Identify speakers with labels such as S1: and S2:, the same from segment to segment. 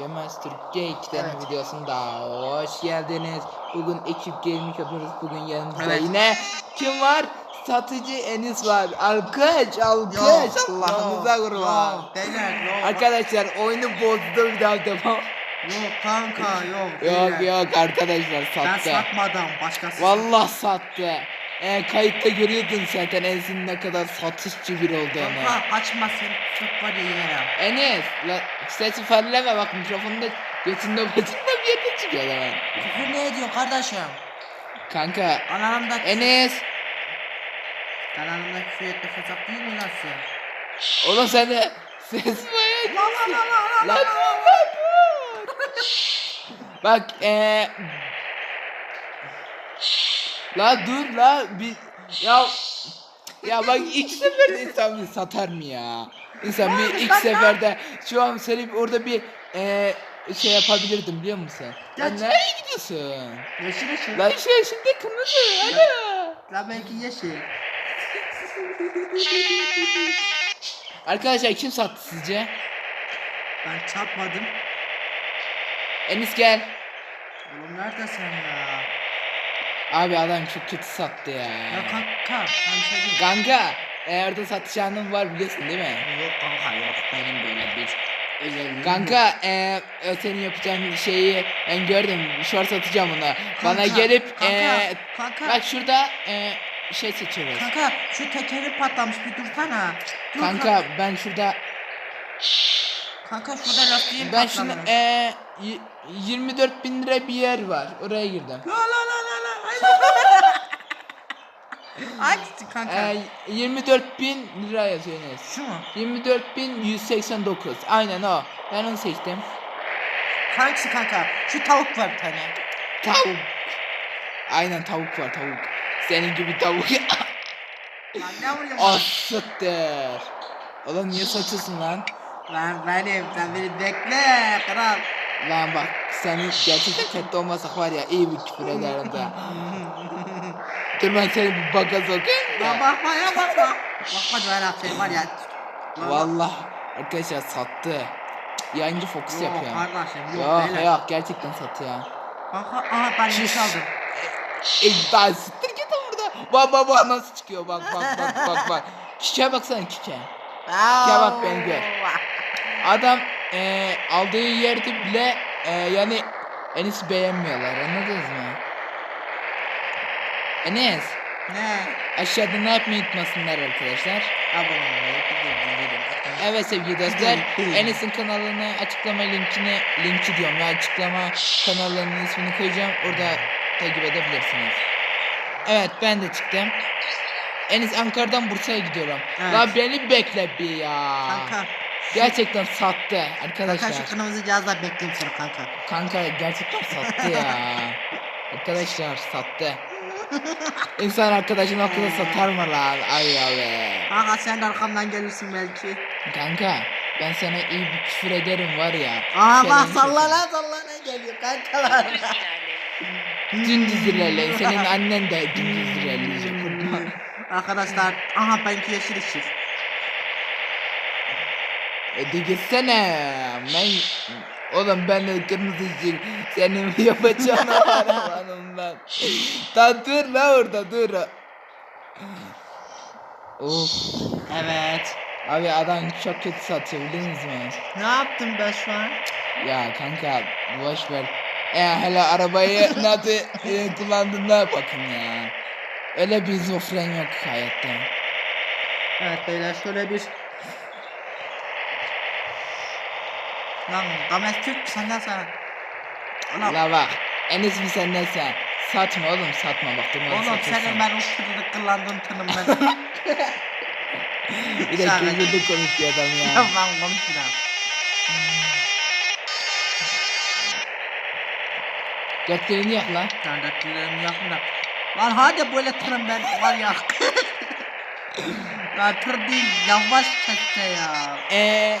S1: Gemez Türkiye 2 tane
S2: Evet.
S1: videosunda hoş geldiniz. Bugün ekip gaming yapıyoruz. Bugün yanımızda
S2: Evet.
S1: yine kim var? Satıcı Enis var. Alkış alkış. Allah'ınıza kurban. Arkadaşlar oyunu bozdu bir daha devam.
S2: Yok kanka yok.
S1: Yok
S2: beyler.
S1: yok arkadaşlar
S2: Ben
S1: sattı.
S2: satmadım başkası.
S1: Vallahi sattı. E, kayıtta görüyordun zaten Enis'in ne kadar satışçı biri olduğunu.
S2: Kanka açma sen çok var ya yerim.
S1: Enes, la, sesi farleme bak mikrofonda götünde başında bir yerde çıkıyor lan.
S2: Küfür ne ediyor kardeşim?
S1: Kanka,
S2: Kanalımda küfür,
S1: Enes,
S2: kanalımda küfür etmek yasak değil mi nasıl?
S1: oğlum sen de ses bayağı
S2: La la la la la
S1: Lan
S2: la.
S1: dur lan dur. Bak eee La dur la bir ya ya bak ilk seferde insan bir satar mı ya? İnsan bir ilk seferde şu an seni orada bir eee şey yapabilirdim biliyor musun? Lan
S2: Geç.
S1: nereye gidiyorsun?
S2: Yeşil yeşil.
S1: Lan şey şimdi kırmızı hadi.
S2: La belki yeşil.
S1: Arkadaşlar kim sattı sizce?
S2: Ben çarpmadım.
S1: Enis gel.
S2: Oğlum neredesin ya?
S1: Abi adam çok kötü sattı ya.
S2: Ya kanka ben diyeyim.
S1: Kanka eğer de satacağın var biliyorsun değil mi?
S2: Yok kanka yok. Benim böyle bir özelliğim
S1: Kanka e, senin yapacağın şeyi ben gördüm. Short satacağım ona. Bana
S2: Kanka,
S1: gelip
S2: kanka,
S1: eee
S2: kanka.
S1: bak şurada eee şey seçiyoruz.
S2: Kanka şu tekeri patlamış bir dursana. Dur
S1: Kanka ben şurada
S2: Kanka şurada lastiğim
S1: ben
S2: patlamış.
S1: şimdi y- 24 bin lira bir yer var. Oraya girdim.
S2: La la la Ay kanka.
S1: Eee 24 bin lira yazıyor Enes.
S2: Şu mu?
S1: 24 bin 189. Aynen o. Ben onu seçtim.
S2: Hangisi kanka? Şu tavuk var bir tane.
S1: Tavuk. Aynen tavuk var tavuk. Senin gibi tavuk.
S2: Lan ne vuruyorsun?
S1: Oğlum niye satıyorsun lan?
S2: Lan benim sen beni bekle kral.
S1: Lan bak senin gerçekten kötü olmasak var ya iyi bir küfür ederim de. Dur ben seni bir baga sokayım da.
S2: bakma ya bakma. Bakma Cüveyla şey var ya. Lan
S1: Vallahi arkadaşlar sattı. Yayıncı fokus
S2: Yok
S1: yapıyor.
S2: kardeşim yok
S1: Yok
S2: beyler.
S1: yok gerçekten satıyor.
S2: Kanka aha ben
S1: Şiş.
S2: iş aldım.
S1: E, siktir git burada. Bak bak bak nasıl çıkıyor bak bak bak bak bak. Kike baksana kike. Gel bak beni gör. Adam eee aldığı yerde bile eee yani Enes'i beğenmiyorlar anladınız mı? Enes
S2: Ne?
S1: aşağıda ne yapmayı unutmasınlar arkadaşlar.
S2: Abone olmayı, bildirim,
S1: Evet sevgili dostlar Enes'in kanalını açıklama linkini linki diyorum ya açıklama kanallarının ismini koyacağım orada takip edebilirsiniz. Evet ben de çıktım. Enes Ankara'dan Bursa'ya gidiyorum.
S2: Evet.
S1: La beni bekle bir ya.
S2: Kanka.
S1: Gerçekten sattı arkadaşlar.
S2: Kanka şu kırmızı cihazla bekleyeyim seni kanka.
S1: Kanka gerçekten sattı ya. Arkadaşlar sattı. İnsan arkadaşını akıllı satar mı lan? Ay abi.
S2: Kanka sen de arkamdan gelirsin belki.
S1: Kanka ben sana iyi bir küfür ederim var ya.
S2: Aa bak
S1: Şöyle
S2: salla
S1: bir
S2: lan salla ne geliyor kankalar.
S1: Dümdüz ilerleyin. Senin annen de dümdüz ilerleyecek.
S2: Arkadaşlar aha benimki yeşil ışık.
S1: Hadi gitsene. Ben... Oğlum ben de kırmızı ışık. Senin yapacağını arabanım ben. Lan dur la orada dur. Of.
S2: Evet.
S1: Abi adam çok kötü satıyor biliyor musunuz?
S2: Ne yaptım ben şu an?
S1: Ya kanka boş ver. E hele arabayı nasıl e, kullandığına bakın ya. Öyle bir zofren yok hayatta.
S2: Evet beyler şöyle bir Lan Gamet Türk senden sana Ulan,
S1: La bak Enes mi senden sen? Satma oğlum satma bak
S2: oğlum senin ben o kırılık kıllandığım tınım ben.
S1: Bir de
S2: Sen-
S1: gözünü konuşuyor adam
S2: Ya.
S1: Ya.
S2: ben konuşurum
S1: Götlerini yak la.
S2: Kardeşlerim yakına Lan hadi böyle tırım ben var ya. Lan tır değil yavaş kesse ya.
S1: Eee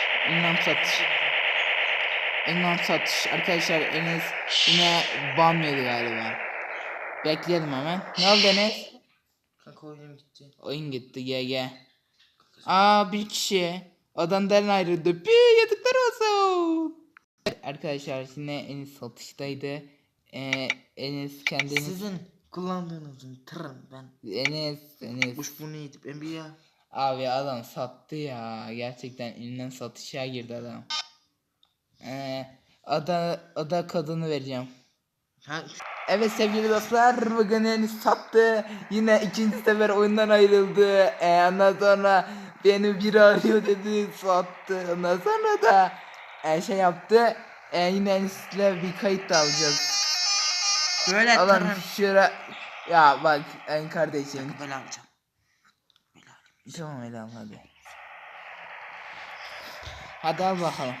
S1: Ünlem satış. Ünlem satış. Arkadaşlar Enes yine ban yedi galiba. Bekleyelim hemen. Ne oldu Enes?
S2: Kanka oyunum gitti.
S1: Oyun gitti GG. Aa bir kişi. Odandan ayrıldı. Pi yatıklar olsun. Arkadaşlar yine Enes satıştaydı. Ee, Enes kendini...
S2: Sizin kullandığınızın tırın ben.
S1: Enes, Enes.
S2: Kuş bunu yedip NBA.
S1: Abi adam sattı ya. Gerçekten elinden satışa girdi adam. Ee, ada, ada kadını vereceğim.
S2: Ha,
S1: Evet sevgili dostlar bugün Enis sattı. Yine ikinci sefer oyundan ayrıldı. Ee, ondan sonra beni biri arıyor dedi sattı. Ondan sonra da e, şey yaptı. E, yine Enis'le bir kayıt da alacağız.
S2: böyle tırın.
S1: şura ya bak en kardeşim.
S2: Böyle alacağım.
S1: Tamam Elan hadi. Hadi al bakalım.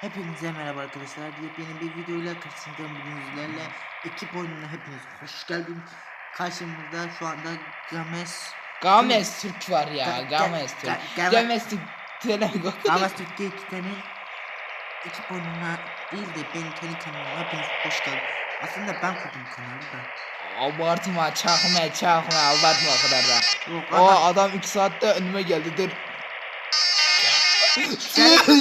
S2: Hepinize merhaba arkadaşlar. Yepyeni bir videoyla karşınızdayım bugün sizlerle. Ekip oyununa hepiniz hoş geldiniz. Karşımızda şu anda Games
S1: Games Türk var ya.
S2: Ga-
S1: Games
S2: ga-
S1: Türk.
S2: ga-
S1: Games Türk.
S2: Games Türkiye ekiplerinin ekip oyununa değil de benim kendi kanalıma hepiniz hoş geldiniz. Aslında ben kurdum kanalı da.
S1: Abartma çakma çakma abartma o kadar da.
S2: Yok
S1: O
S2: adam,
S1: adam 2 saatte önüme geldi dur.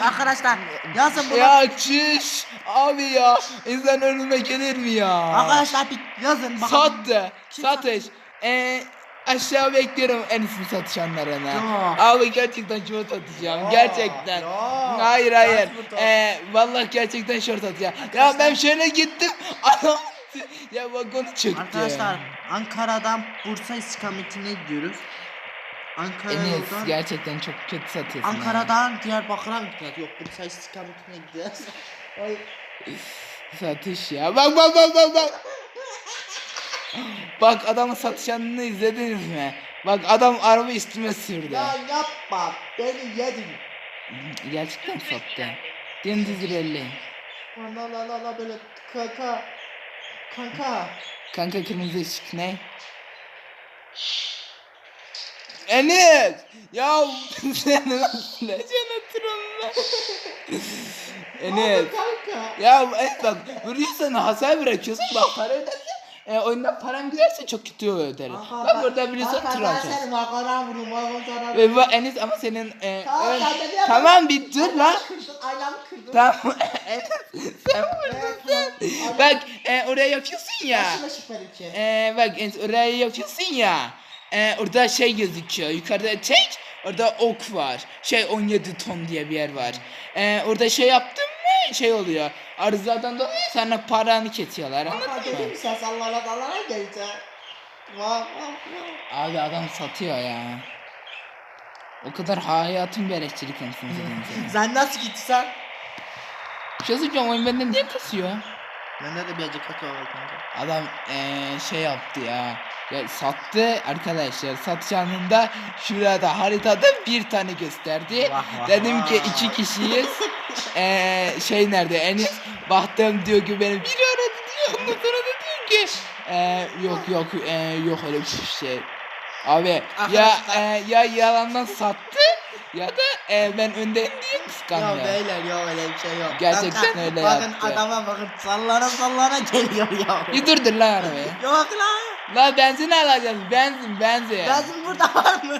S2: Arkadaşlar yazın bunu.
S1: Ya çüş. Abi ya insan önüme gelir mi ya?
S2: Arkadaşlar bir yazın bakalım.
S1: Sattı. Satış. Ee, aşağı bekliyorum en iyisini satışanlarına.
S2: Yok.
S1: Abi gerçekten short atacağım.
S2: Yok,
S1: gerçekten.
S2: yok.
S1: Hayır hayır. Ee, vallahi gerçekten short atacağım. Ya ben şöyle gittim. Adam ya bak onu çöktü.
S2: Arkadaşlar Ankara'dan Bursa istikametine gidiyoruz. Ankara
S1: Enes
S2: yoldan
S1: gerçekten çok kötü satıyorsun.
S2: Ankara'dan Diyarbakır'a gideceğiz. Yok Bursa istikametine gideceğiz. Ay.
S1: Satış ya. Bak bak bak bak bak. Bak adamın satışanını izlediniz mi? Bak adam araba üstüme sürdü.
S2: ya yapma beni yedin.
S1: Gerçekten sattı. Dümdüz ilerleyin.
S2: La la la la böyle kanka. Kanka.
S1: Kanka kırmızı ışık ne? Enes! Ya sen nasıl jeneratörünle? Enes.
S2: Kanka.
S1: Ya et bak vuruyorsan hasar bırakıyorsun bak para ödersen e, oyundan param giderse çok kötü öderim. Bak burada biliyorsun tır alacağız. Ve bak Enes ama senin e,
S2: Tamam,
S1: ön- tamam bir dur lan.
S2: Ayağımı kırdın.
S1: Tamam Enes sen. Bak e, oraya yapıyorsun ya. E, bak Enes oraya yapıyorsun ya. E, orada şey gözüküyor. Yukarıda tek orada ok var. Şey 17 ton diye bir yer var. E, orada şey yaptın mı şey oluyor. Arızadan dolayı sana paranı kesiyorlar
S2: Ama dedim sen sallana sallana geleceksin. Vah vah vah.
S1: Abi adam satıyor ya. O kadar hayatın elektrik anasını satayım.
S2: Sen nasıl gitsen?
S1: Bir şey söyleyeceğim oyun benden niye kasıyor?
S2: Bende de bir acı kötü olur kanka.
S1: Adam eee şey yaptı ya. Ya sattı arkadaşlar. Satış anında şurada haritada bir tane gösterdi.
S2: Vah vah
S1: Dedim ki iki kişiyiz. Eee şey nerede Enis? Baktım diyor ki beni biri aradı diyor. Ondan sonra da diyor ki eee yok yok eee yok öyle bir şey. Abi ya
S2: Arkadaşlar-
S1: eee, ya yalandan sattı ya da eee, ben öndeyim diye kıskanıyor.
S2: Yok beyler yok öyle bir şey yok.
S1: Gerçekten
S2: Kanka,
S1: öyle
S2: bakın
S1: yaptı.
S2: adama bakın sallana sallana geliyor ya.
S1: Bir durdur lan arabayı.
S2: Yok lan.
S1: La benzin alacağız. Benzin benzin.
S2: Benzin burada var mı?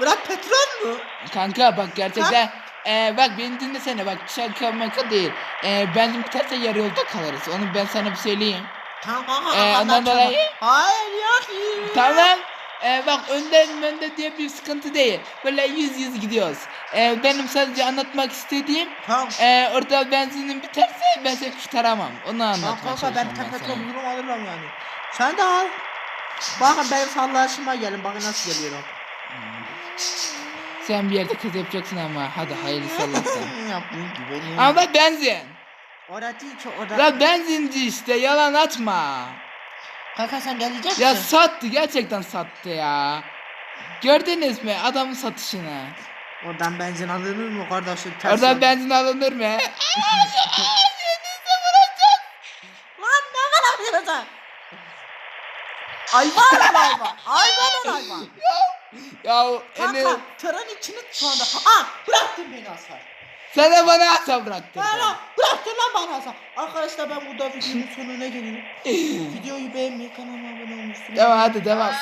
S2: Bırak petrol mu?
S1: Kanka bak gerçekten eee bak beni dinlesene bak şaka maka değil. Eee benzin biterse yarı yolda kalırız. Onu ben sana bir söyleyeyim.
S2: Tamam.
S1: Ee, ondan dolayı-
S2: Hayır yok. iyi.
S1: Tamam. Eee bak önden önde diye bir sıkıntı değil. Böyle yüz yüz gidiyoruz. Eee benim sadece anlatmak istediğim
S2: Tamam.
S1: eee orada benzinin biterse ben seni kurtaramam. Onu
S2: Tamam
S1: anlatmaya
S2: kanka ben
S1: çalışıyorum ben
S2: petrol
S1: sana.
S2: bulurum alırım yani. Sen de al. Bakın benim sallaşıma gelin bakın nasıl geliyorum.
S1: Sen bir yerde kız yapacaksın ama hadi hayırlısı Allah'tan. Ama bak benzin.
S2: Orada değil ki orada.
S1: La benzinci işte yalan atma.
S2: Kanka sen gelecek
S1: Ya
S2: misin?
S1: sattı gerçekten sattı ya. Gördünüz mü adamın satışını?
S2: Oradan benzin alınır mı kardeşim? Ters
S1: Oradan
S2: yol.
S1: benzin alınır mı?
S2: Lan ne kadar yapıyorsun? Hayvan hayvan. Hayvan hayvan.
S1: ya
S2: Kanka
S1: Enes
S2: tırın içini sonra. Aa bıraktın beni Hasan.
S1: Sen de bana asa bıraktın.
S2: Hala bıraktın lan bana Hasan. Arkadaşlar ben burada videonun sonuna geliyorum. Videoyu beğenmeyi kanalıma abone olmuşsunuz.
S1: Devam hadi devam.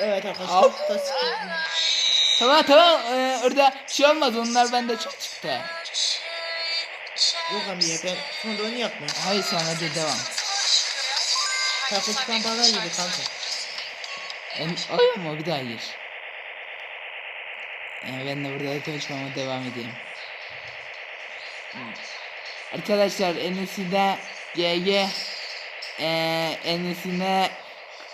S2: Evet arkadaşlar.
S1: Al.
S2: da sıkıldım.
S1: Tamam tamam ee, orada şey olmaz onlar bende çok çıktı.
S2: Yok abi ya ben sonra onu yapmıyorum.
S1: Hayır sen hadi devam.
S2: Takipten bana yedi kanka.
S1: En, oyun mu bir daha gir. Ee, ben de burada konuşmama devam edeyim. Arkadaşlar Enes'ine GG ee, Enes'ine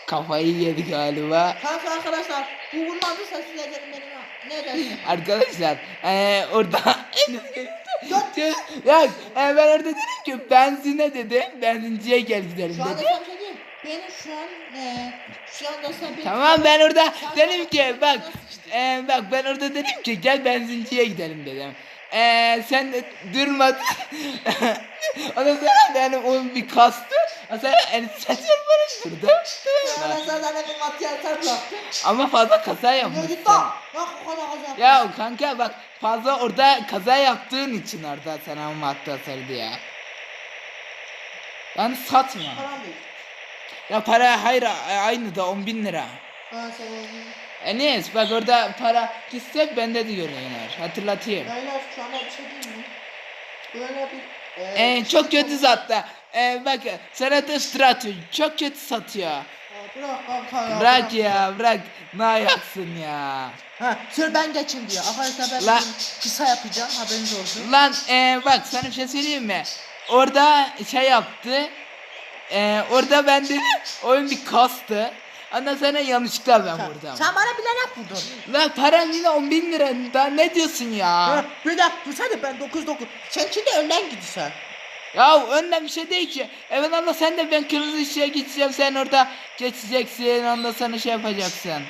S1: kafayı yedi galiba.
S2: Kanka arkadaşlar bu vurmadıysa size derim benim ha. Ne dersin?
S1: Arkadaşlar ee, orada Enes geldi. ya ee, ben orada dedim ki benzine dedim benzinciye gel gidelim
S2: Şu anda Benim şu an e, şu anda sen benim
S1: Tamam ben orada dedim ki bak e, bak ben orada dedim ki gel benzinciye gidelim dedim. E, sen de durmadın. Ondan sonra benim oyun bir kastı. Ondan sonra
S2: sana bir makyaj bıraktım.
S1: Ama fazla kaza
S2: Ya
S1: yapmışsın. Ya kanka bak fazla orada kaza yaptığın için orada sana madde sardı ya. Yani satma. Ya para hayır aynı da 10 bin lira.
S2: Ben sana
S1: Enes bak orada para gitse bende de görünür. Hatırlatayım.
S2: Beyler şu anda bir şey değil mi? Böyle bir
S1: Ee, çok kötü sattı. Ee, bak sana da stratü çok kötü satıyor.
S2: Bırak kanka ya.
S1: Bırak ya bırak. Ne ayaksın ya.
S2: Ha, sır ben geçeyim diyor. Arkadaşlar ben
S1: La-
S2: bugün kısa yapacağım haberiniz olsun.
S1: Lan ee, bak sana bir şey söyleyeyim mi? Orada şey yaptı. Ee, orada ben oyun bir kastı. Ondan sonra yanlışlıkla ben vurdum.
S2: sen bana bile yapmadın.
S1: Lan paran yine 10 bin lira. Daha ne diyorsun ya?
S2: Bir dakika dursana ben 9 9. Sen şimdi önden gidiyorsun.
S1: Ya önden bir şey değil ki. Evet Allah sen de ben kırmızı ışığa geçeceğim. Sen orada geçeceksin. Ondan sonra şey yapacaksın.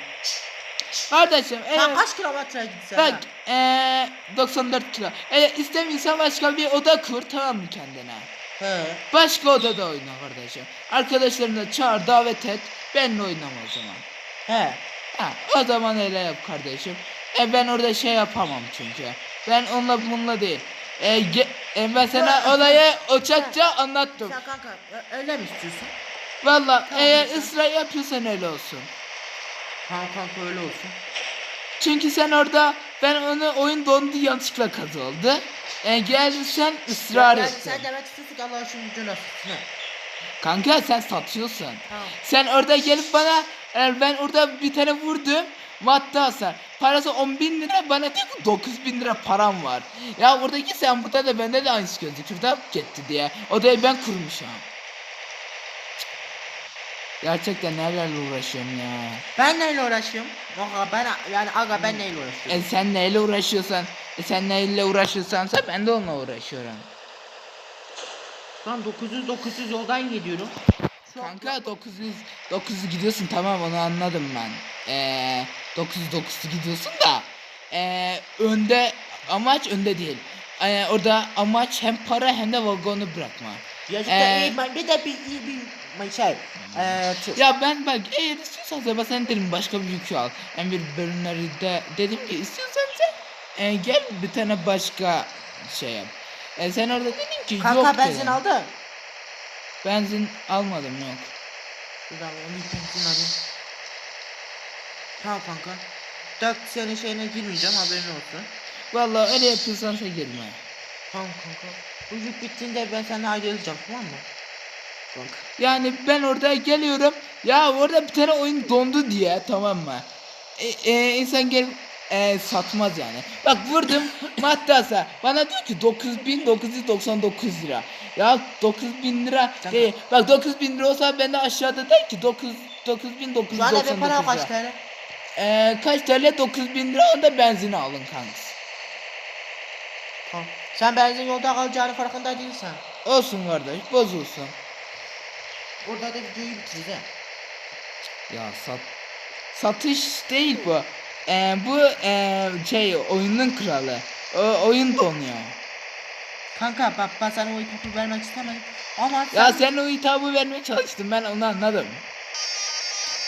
S1: Kardeşim
S2: Sen
S1: evet.
S2: kaç kilometre gidiyorsun?
S1: Bak eee 94 kilo. E, istemiyorsan başka bir oda kur tamam mı kendine?
S2: He.
S1: Başka odada oyna kardeşim. Arkadaşlarını da çağır davet et. Benle oynama o zaman.
S2: He.
S1: Ha, o zaman öyle yap kardeşim. E ben orada şey yapamam çünkü. Ben onunla bununla değil. E, ge- e, ben sana olayı uçakça anlattım.
S2: Sen kanka ö- öyle mi istiyorsun?
S1: Valla
S2: Tamam,
S1: eğer
S2: sen-
S1: ısrar yapıyorsan öyle olsun.
S2: Tamam kanka öyle olsun.
S1: Çünkü sen orada ben onu oyun dondu yanlışlıkla kazı oldu. E, geldin sen ısrar ettin.
S2: sen demek istiyorsun ki Allah şunu gücüne tutsun. he.
S1: Kanka sen satıyorsun.
S2: Tamam.
S1: Sen orada gelip bana e, ben orada bir tane vurdum. Madde hasar. Parası 10 bin lira bana diyor ki 9 bin lira param var. Ya oradaki sen burada da bende de aynısı gözüküyor. Da gitti diye. Odayı ben kurmuşum. Gerçekten nelerle uğraşıyorum ya.
S2: Ben neyle uğraşıyorum? Aga ben yani aga ben neyle uğraşıyorum?
S1: E sen neyle uğraşıyorsan, e sen neyle uğraşıyorsansa ben de onunla uğraşıyorum.
S2: Lan 900 900 yoldan gidiyorum. Şu an-
S1: Kanka 900 900 gidiyorsun tamam onu anladım ben. Ee, 900 900 gidiyorsun da ee, önde amaç önde değil. Ee, orada amaç hem para hem de vagonu bırakma.
S2: Ya işte
S1: Ee,
S2: iyi ben bir de bir iyi bir şey. Eee tır.
S1: Ya ben bak eğer istiyorsan da sen dedim başka bir yükü al. Ben bir bölümleri de dedim ki istiyorsan sen ee, gel bir tane başka şey yap. E, sen orada dedin ki
S2: Kanka
S1: yok
S2: benzin
S1: dedin.
S2: aldı.
S1: Benzin almadım yok.
S2: Şuradan onu bir benzin alayım. Tamam kanka. Tak senin şeyine girmeyeceğim haberin olsun.
S1: Vallahi öyle yapıyorsan sen girme.
S2: Tamam kanka. Bu yük bittiğinde ben seninle ayrılacağım tamam mı?
S1: Yani ben orada geliyorum. Ya orada bir tane oyun dondu diye tamam mı? E, e, insan gel e, satmaz yani. Bak vurdum madde hasar. Bana diyor ki 9999 lira. Ya 9000 lira
S2: Kanka.
S1: değil. Bak 9000 lira olsa ben de aşağıda der ki 9 9999
S2: Şu an eve para
S1: lira.
S2: kaç TL?
S1: E, kaç TL 9000 lira onda benzin alın kanks.
S2: Tamam. Sen benzin yolda kalacağını farkında değilsen.
S1: Olsun kardeş bozulsun.
S2: Orada da videoyu bitireceğim.
S1: Ya sat satış değil bu. e, bu e, şey oyunun kralı. O, oyun donuyor.
S2: Kanka bak ben sana o topu vermek istemedim. Ama
S1: Ya
S2: sen...
S1: sen o hitabı vermeye çalıştın ben onu anladım.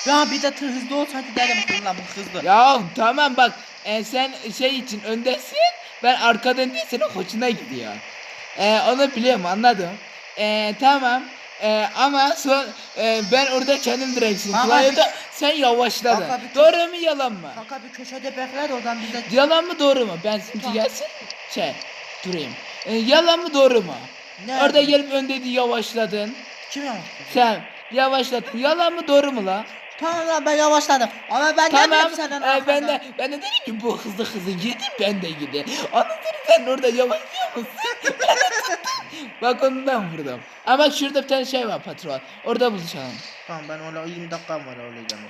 S2: Ya bir de tır hızlı olsaydı derim ki lan bu hızlı.
S1: Ya tamam bak e, sen şey için öndesin ben arkadan değil senin hoşuna gidiyor. E, onu biliyorum anladım. E, tamam e, ama son, e, ben orada kendim direksiyon
S2: Kanka
S1: kullanıyordum sen yavaşladın.
S2: Kanka bir-
S1: Doğru mu yalan mı?
S2: Kanka bir köşede bekler oradan bize...
S1: Yalan mı doğru mu? Ben şimdi gelsin şey durayım. E, yalan mı doğru mu?
S2: Ne?
S1: Orada gelip öndeydi yavaşladın.
S2: Kim yavaş?
S1: Sen yavaşladın. Yalan mı doğru mu la?
S2: Tamam ben yavaşladım. Ama ben
S1: Tamam.
S2: senden
S1: e, ben de ben de dedim ki bu hızlı hızlı yedi ben de gidi. Anladın sen orada yavaşlıyor musun? Ben de tuttum. Bak ondan vurdum. Ama şurada bir tane şey var patron. Orada buluşalım.
S2: Tamam ben öyle 20 dakikam var öyle gelmem.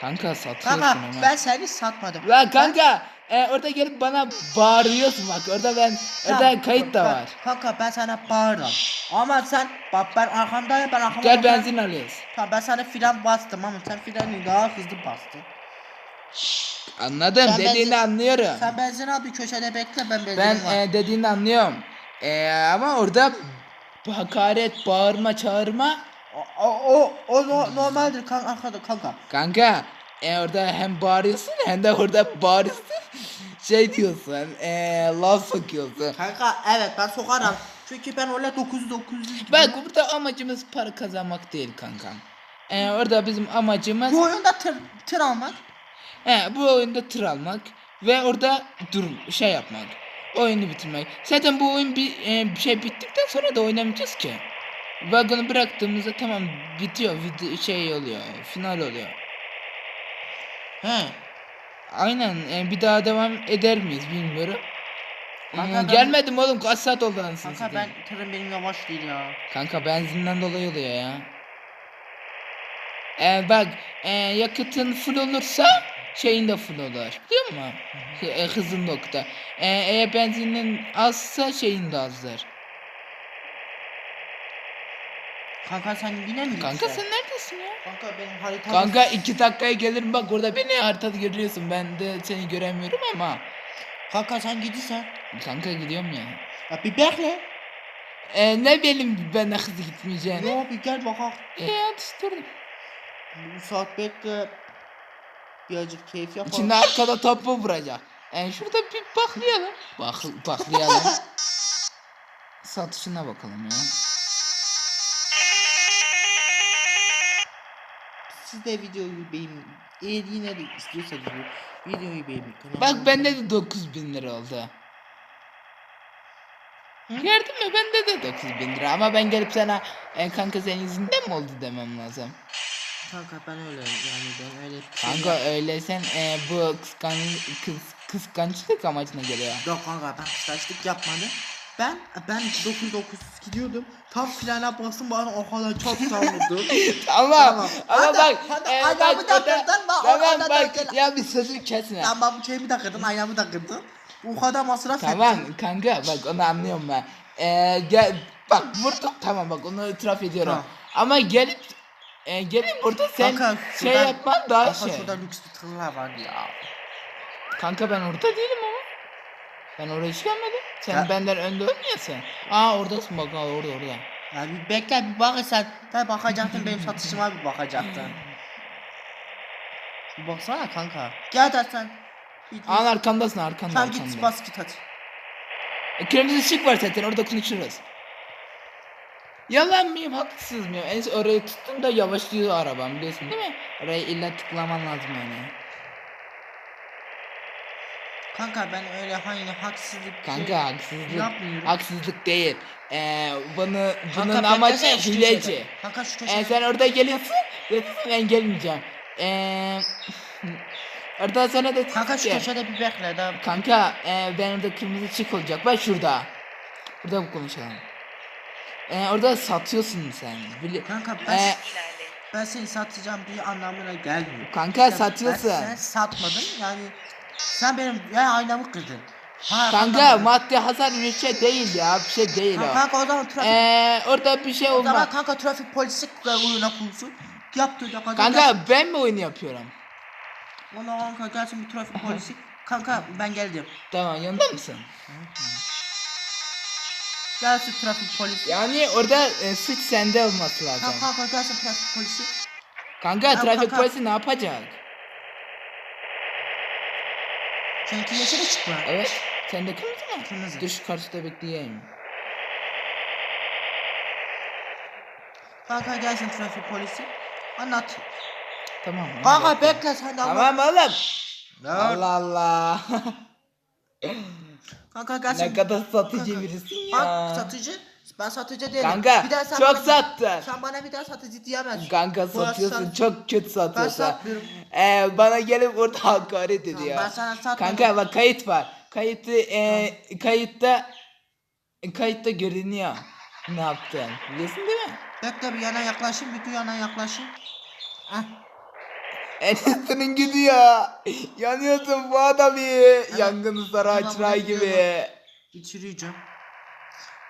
S1: Kanka satıyorsun
S2: Kanka
S1: ama.
S2: ben seni satmadım.
S1: Lan kanka e, orada gelip bana bağırıyorsun bak orada ben orada
S2: Tamam,
S1: kayıt da var.
S2: Kanka ben sana bağırdım. Ama sen bak ben arkamdayım ben arkama
S1: Gel benzin alıyoruz.
S2: Tamam ben sana fren bastım ama sen freni daha hızlı bastın.
S1: Anladım
S2: Sen
S1: dediğini
S2: benzin-
S1: anlıyorum.
S2: Sen benzin al bir köşede bekle ben benzinim
S1: Ben
S2: var.
S1: e, dediğini anlıyorum. E, ama orada hakaret, bağırma, çağırma.
S2: O, o, o, o no- normaldir kanka, kanka, kanka.
S1: Kanka e, orada hem bağırıyorsun hem de orada bağırıyorsun. Şey diyorsun, e, laf sokuyorsun.
S2: Kanka evet ben sokarım. Çünkü ben öyle 900 900
S1: Bak burada amacımız para kazanmak değil kanka. E, orada bizim amacımız
S2: Bu oyunda tır, tır almak.
S1: he, bu oyunda tır almak ve orada durum şey yapmak. Oyunu bitirmek. Zaten bu oyun bir, e, bir şey bittikten sonra da oynamayacağız ki. Vagonu bıraktığımızda tamam bitiyor. Şey oluyor. Final oluyor.
S2: He.
S1: Aynen e, bir daha devam eder miyiz bilmiyorum.
S2: Kanka
S1: Hmm,
S2: ben-
S1: gelmedim oğlum kaç saat oldu anasını
S2: Kanka
S1: satayım.
S2: ben tırım benim yavaş değil ya.
S1: Kanka benzinden dolayı oluyor ya. E, bak e, yakıtın full olursa şeyin de full olur. Biliyor musun? Hı- E, hızın nokta. E, eğer benzinin azsa şeyin de azdır.
S2: Kanka sen yine mi
S1: Kanka sen neredesin ya?
S2: Kanka benim haritam.
S1: Kanka iki dakikaya gelirim bak orada beni haritada görüyorsun ben de seni göremiyorum ama.
S2: Kanka sen gidiyorsan.
S1: Kanka gidiyorum ya.
S2: Ya bir bekle.
S1: E, ne benim ben hızlı gitmeyeceğini.
S2: Yo bir gel bakalım.
S1: E atıştırdım.
S2: Bu saat bekle. Birazcık keyif yapalım.
S1: İçinde arkada topu vuracak. E şurada bir baklayalım. Bak baklayalım. Satışına bakalım ya.
S2: Siz de videoyu beğenin. Eğer yine de istiyorsanız videoyu beğenin. kanalıma
S1: Bak bende de 9000 lira oldu.
S2: Hı?
S1: Gördün mü bende de 9000 lira ama ben gelip sana e, kanka senin yüzünden mi oldu demem lazım.
S2: Kanka ben öyle yani ben öyle.
S1: Kanka öyle sen e, bu kıskan, kıs, kıskançlık amacına geliyor.
S2: Yok kanka ben kıskançlık yapmadım. Ben ben 9900 gidiyordum. Tam frene bastım bana o kadar çok savurdu.
S1: Ama
S2: Tamam.
S1: ama
S2: Hadi,
S1: bak
S2: hadi,
S1: e,
S2: ayağımı
S1: bak
S2: da kırdın, bak,
S1: tamam
S2: da
S1: bak ya bir sözü kesme.
S2: Tamam şeyimi de kırdın ayağımı da kırdın. O kadar masraf
S1: Tamam
S2: ettim.
S1: kanka bak onu anlıyorum ben. Ee, gel bak vurdum tamam bak onu itiraf ediyorum.
S2: Tamam.
S1: Ama gelip e, gelip burada sen
S2: Kanka,
S1: şey yapman daha
S2: Kanka
S1: şey.
S2: şurada lüks bir tırlar var ya.
S1: Kanka ben orada değilim ama. Ben oraya hiç gelmedim. Sen
S2: Ya-
S1: benden önde olmuyorsun. Aa oradasın bak aa, orada orada.
S2: Ya bir bekle bir bak sen. Ben bakacaktın benim satışıma bir bakacaktın. Bir baksana kanka. Gel de sen.
S1: Aa arkandasın arkanda
S2: Tamam
S1: arkanda.
S2: git bas git hadi.
S1: E, kırmızı ışık var zaten orada konuşuruz. Yalan mıyım haksız mıyım? En orayı tuttum da yavaşlıyor arabam biliyorsun değil mi? Orayı illa tıklaman lazım yani.
S2: Kanka ben öyle hani haksızlık
S1: Kanka haksızlık.
S2: yapmıyorum.
S1: Haksızlık değil. Ee, bunu, bunun
S2: Kanka,
S1: amacı
S2: beklesene şu
S1: hileci.
S2: köşede. Kanka şu
S1: Ee,
S2: köşede.
S1: sen orada geliyorsun. Ben gelmeyeceğim. Ee, orada sana da
S2: Kanka şu köşede bir bekle daha.
S1: Kanka e, ben orada kırmızı ışık olacak. Bak şurada. Burada bu konuşalım. Ee, orada satıyorsun sen. Bili
S2: Kanka ben
S1: Ee,
S2: ben seni satacağım bir anlamına gelmiyor.
S1: kanka
S2: Ya
S1: satıyorsun.
S2: Ben sen satmadın yani sen benim ya aynamı kırdın. Ha,
S1: Kanka maddi hasar bir şey değil ya. Bir şey değil o.
S2: kanka o zaman trafik
S1: Ee, orada bir şey
S2: o zaman
S1: olmaz.
S2: kanka trafik polisi uyuna kursun. Yaptı da kadar.
S1: Kanka ben mi oyunu yapıyorum?
S2: Valla kanka gelsin bir trafik polisi. Kanka ben geldim.
S1: Tamam yanında mısın?
S2: Gelsin trafik polisi.
S1: Yani orada e, suç sende olması lazım.
S2: Kanka kanka gelsin trafik polisi.
S1: Kanka
S2: Ya
S1: trafik
S2: kanka.
S1: polisi ne yapacak?
S2: Seninki yeşil ışık mı?
S1: Evet. Sende kırmızı mı?
S2: Kırmızı.
S1: Dur şu karşıda bekleyeyim.
S2: Kanka gelsin trafik polisi. Anlat.
S1: Tamam.
S2: Kanka
S1: bekle.
S2: bekle sen de Allah.
S1: Tamam oğlum.
S2: Dur.
S1: Allah Allah.
S2: Kanka gelsin.
S1: ne kadar satıcı
S2: Kanka.
S1: birisin
S2: Bak
S1: ya.
S2: satıcı. Ben satıcı değilim.
S1: Kanka
S2: Bir daha sen
S1: çok
S2: bana-
S1: sattın.
S2: Sen bana bir daha satıcı diyemezsin.
S1: Kanka
S2: Burası
S1: satıyorsun
S2: sat-
S1: çok kötü
S2: Ben
S1: satıyorsun.
S2: satmıyorum.
S1: Ee, bana gelip orada hakaret ediyor.
S2: ben sana satmadım.
S1: Kanka bak kayıt var. Kayıtı e, kayıtta kayıtta görünüyor. Ne yaptın? Biliyorsun değil mi?
S2: Bekle bir yana yaklaşayım. Bir yana yaklaşayım. Heh.
S1: Enes'in gidiyor. Yanıyorsun bu adamı. Yangın saray
S2: Tamam,
S1: çırağı
S2: bırakıyorum.
S1: gibi.
S2: Bitireceğim.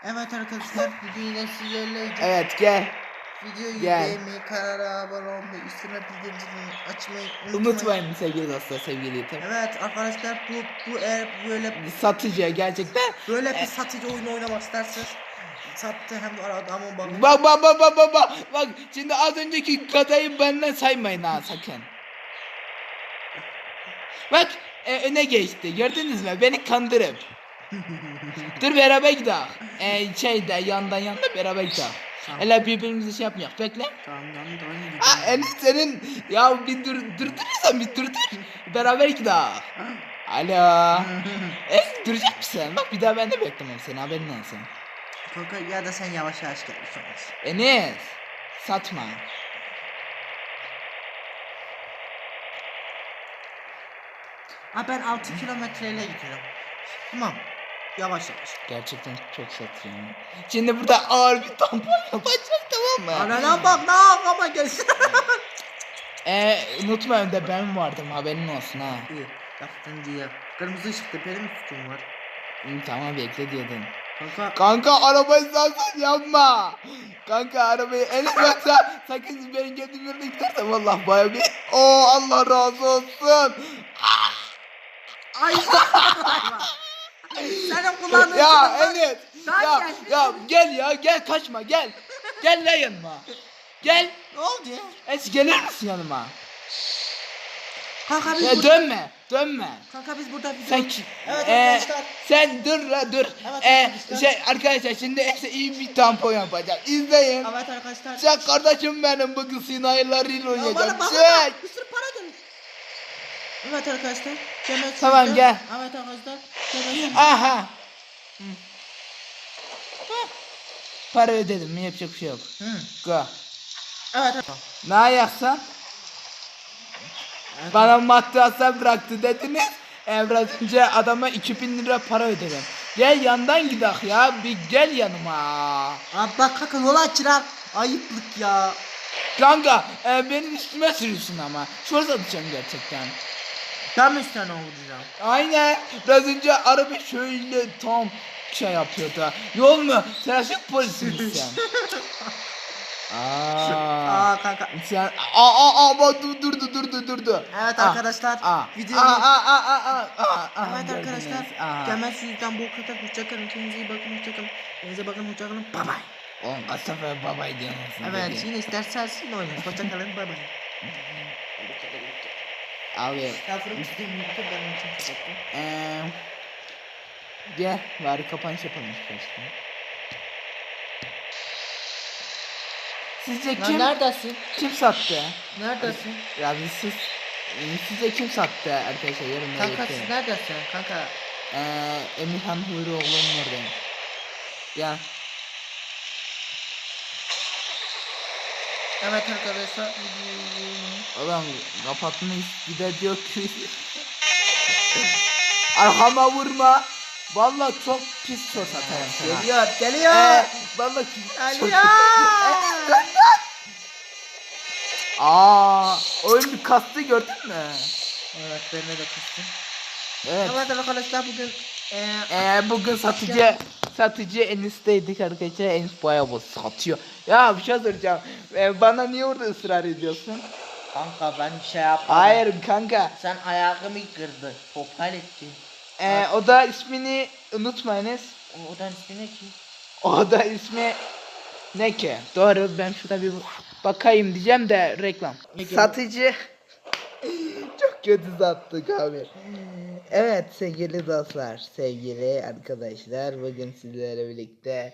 S2: Evet arkadaşlar bugün yine sizlerle
S1: Evet gel.
S2: videoyu
S1: Gel.
S2: beğenmeyi, kanala abone olmayı, üstüne bildirim zilini açmayı unutmayın.
S1: Unutmayın sevgili dostlar sevgili yiğitim.
S2: Evet arkadaşlar bu bu eğer böyle
S1: Satıcı gerçekten.
S2: böyle bir satıcı oyunu oynamak isterseniz sattı hem arada ama bakın.
S1: Bak bak bak bak bak bak. Bak şimdi az önceki kadayı benden saymayın ha sakın. Bak e, öne geçti gördünüz mü beni kandırıp. Dur beraber gidelim. E, şeyde yandan yandan beraber gidelim.
S2: Tamam.
S1: Hele birbirimizi şey yapmayak bekle.
S2: Tamam yanında oyun
S1: Aa, Enes senin ya bir dur durdurursan bir durdur. Beraber gidelim. Alo. E duracak mısın? Bak bir daha ben de beklemem seni haberin olsun.
S2: Kanka ya da sen yavaş yavaş gel bir şey olmaz.
S1: Enes satma.
S2: Ha ben 6 kilometreyle gidiyorum. Tamam. Yavaş yavaş.
S1: Gerçekten çok satıyorum. Şimdi burada ağır bir tampon yapacak tamam mı?
S2: Anana bak ne yapama gelsin.
S1: Ee, unutma önde ben vardım haberin olsun ha.
S2: İyi yaptın diye. Kırmızı ışıkta benim suçum var?
S1: Hı, tamam bekle diyordun.
S2: Kanka
S1: Kanka arabayı sakın yapma. Kanka arabayı en azından sakın benim yerine gidersen vallahi baya bir. Oo Allah razı olsun.
S2: Ay Senin kullandığın
S1: ya Enes.
S2: Sen
S1: Ya, ya gel ya gel kaçma gel. Gel lan yanıma. Gel.
S2: Ne oldu ya?
S1: Es gelir misin yanıma?
S2: Kanka biz
S1: Ya
S2: burada...
S1: dönme, dönme.
S2: Kanka biz burada video...
S1: Sen ki-
S2: Evet
S1: Ee,
S2: arkadaşlar.
S1: sen dur la dur.
S2: Evet
S1: Ee,
S2: arkadaşlar.
S1: şey arkadaşlar şimdi size iyi bir tampon yapacağım. İzleyin.
S2: Evet arkadaşlar.
S1: Çek kardeşim benim bugün sinaylarıyla
S2: Ya bana
S1: oynayacağım.
S2: bak
S1: Çek.
S2: Bir sürü para dön. Evet arkadaşlar. Demet
S1: Tamam, gel.
S2: Evet arkadaşlar. Demet
S1: Aha. Hı. Para ödedim yapacak bir şey yok.
S2: Hı.
S1: Go.
S2: Evet. evet.
S1: Ne yapsan? Bana maddi hasar bıraktı dediniz. Ee, biraz önce adama 2000 lira para ödedim. Gel yandan gidak ya. Bir gel yanıma.
S2: Abi bak kanka yol açırak. Ayıplık ya.
S1: Kanka e, benim üstüme sürüyorsun ama. Şurada atacağım gerçekten.
S2: Ben mi üstüne vuracağım?
S1: Aynen. Biraz önce araba şöyle tam şey yapıyordu. Yol mu? Trafik polisi misin sen? Aa.
S2: Aa kanka.
S1: Sen aa aa aa bak dur durdu durdu durdu.
S2: Evet
S1: Aa,
S2: arkadaşlar.
S1: Aa.
S2: Videoyu...
S1: Aa aa aa aa aa. aa,
S2: Evet
S1: gördünüz.
S2: arkadaşlar.
S1: Aa.
S2: Gelmez sizden bu kadar. Hoşçakalın. Kendinize iyi bakın. Hoşçakalın. Kendinize bakın. Hoşçakalın. Bye bye.
S1: Oğlum kaç sefer babay diyorsun.
S2: Evet yine isterseniz oynayın. Hoşçakalın. Bye bye.
S1: Abi. Eee gel bari kapanış yapalım başta. Sizce kim
S2: neredesin?
S1: kim sattı?
S2: Neredesin?
S1: Ya biz siz sizce kim sattı arkadaşlar yorumlara
S2: Kanka
S1: bekleyin.
S2: siz neredesin? Kanka.
S1: Eee Emirhan Hurioğlu'nun nerede? Ya
S2: Evet arkadaşlar.
S1: Ulan kapatmış bir de diyor ki Arkama vurma. Vallahi çok pis söz atarım sana.
S2: Geliyor. Geliyor.
S1: Ee, vallahi çok-
S2: Geliyor.
S1: Aa, oyun bir kastı gördün mü?
S2: Evet ben de kıstım.
S1: Evet.
S2: Evet arkadaşlar bugün eee
S1: Ee, bugün satıcı satıcı Enis'teydik arkadaşlar. Enis bayağı satıyor. Ya bir şey soracağım. Ee, bana niye orada ısrar ediyorsun?
S2: Kanka ben bir şey yapmadım.
S1: Hayır kanka.
S2: Sen ayağımı kırdın. Topal ettin.
S1: Ee, o da ismini unutmayınız.
S2: O odan ismi ne ki?
S1: O da ismi ne ki? Doğru ben şurada bir bakayım diyeceğim de reklam. Satıcı. Çok kötü sattık abi. Evet sevgili dostlar, sevgili arkadaşlar bugün sizlerle birlikte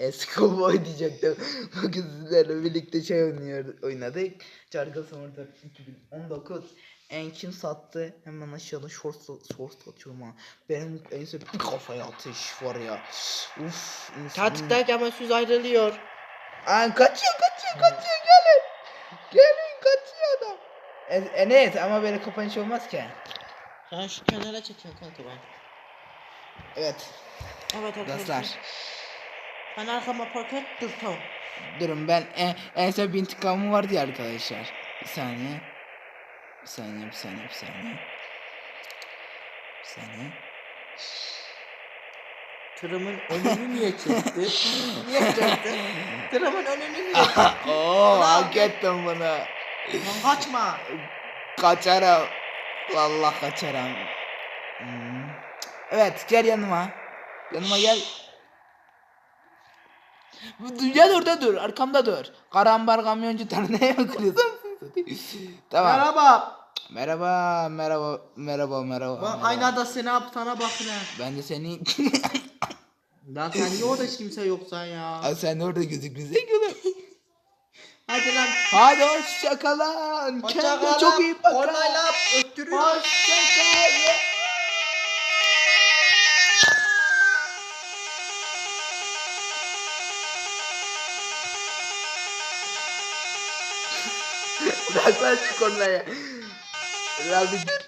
S1: Schoolboy diyecektim. Bugün sizlerle birlikte şey oynuyor, oynadık. Çarkı Summer 4 2019. En kim sattı? Hemen aşağıda short, short atıyorum ha. Benim en sevdiğim kafaya atış var ya. Uf.
S2: Tatildeki ama süz ayrılıyor.
S1: Ay kaçıyor kaçıyor kaçıyor gelin. Gelin kaçıyor adam. E, e, evet ama böyle kapanış olmaz ki.
S2: Sen şu kenara çekiyorsun kanka ben.
S1: Evet
S2: Evet arkadaşlar.
S1: dostlar.
S2: Ben arkama park et dur tamam.
S1: Durun ben en, en son bir intikamım vardı ya arkadaşlar. Bir saniye. Bir saniye bir saniye bir saniye. Bir saniye.
S2: Tırımın önünü niye çekti? niye çekti? Tırımın önünü niye çekti?
S1: Oo hak ettim bunu.
S2: Lan kaçma.
S1: Kaçarım. Vallahi kaçarım. Hmm. Evet gel yanıma. Yanıma gel. Gel orada dur. Arkamda dur. Karambar kamyoncu tanrıya mı kırıyorsun? tamam.
S2: Merhaba.
S1: Merhaba. Merhaba. Merhaba. Merhaba.
S2: Bak
S1: merhaba.
S2: aynada seni sana bakın ha.
S1: Ben de seni...
S2: Lan sen niye orada hiç kimse yoksan ya?
S1: Ay sen orada gözükmüyorsun gülüm.
S2: Hadi lan.
S1: Hadi hoşça kalın. Kendine çok iyi bakın.
S2: Onayla öptürüyor.
S1: Hoşça kalın. Uzaklaş şu bir dur.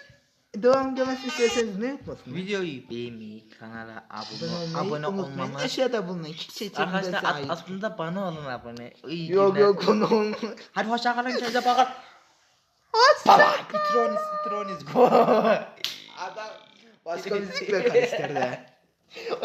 S1: Devam gelmesini isterseniz ne yapmasın?
S2: Videoyu beğenmeyi, kanala abone,
S1: Abone,
S2: abone olmamı.
S1: Aşağıda bulunun. İki seçeneği
S2: Arkadaşlar at- aslında bana olun abone. İyi
S1: Yok
S2: günler.
S1: yok konu olmaz.
S2: Hadi hoşça kalın kendinize bakın.
S1: Baba.
S2: Patronis, patronis.
S1: Adam başka bir zikre karıştırdı.